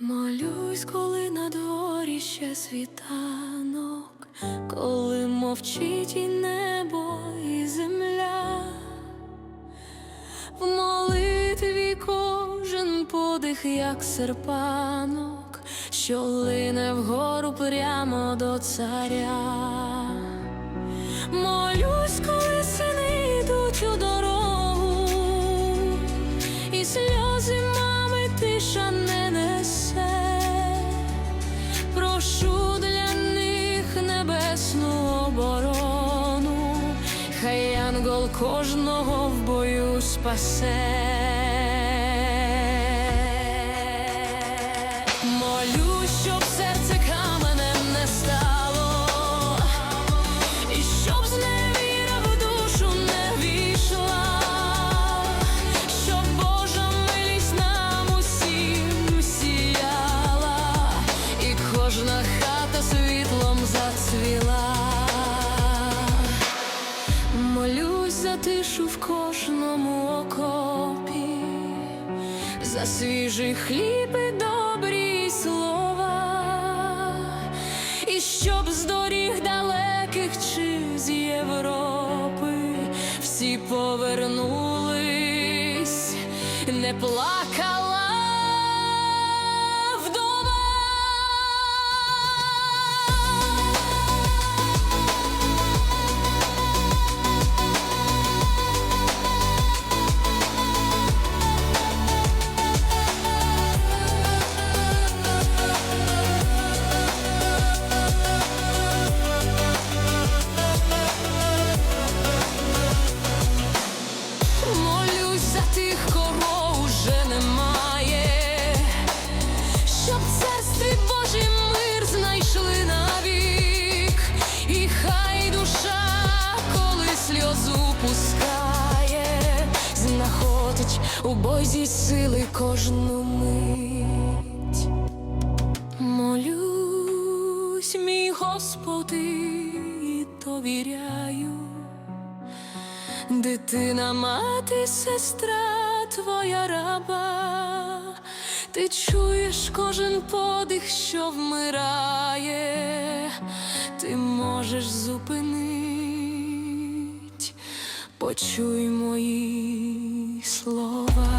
Молюсь, коли на дворі ще світанок, коли мовчить і небо, і земля. В молитві кожен подих, як серпанок, що лине вгору прямо до царя. Молюсь, коли сини йдуть у дорогу, і сльози мами тиша не несе. Прошу для них небесну оборону, хай ангел кожного в бою спасе. Щоб серце каменем не стало, і щоб зневіра в душу не війшла, щоб Божа милість нам усім сіяла, і кожна хата світлом зацвіла. Молюсь тишу в кожному окопі, за свіжий хліб і добрі слова, щоб з доріг далеких чи з Європи всі повернулись, не плакала сльозу пускає, знаходить у Бозі сили кожну мить. Молюсь, мій Господи, довіряю. Дитина, мати, сестра твоя раба, ти чуєш кожен подих, що вмирає, ти можеш зупинить, почуй мої слова.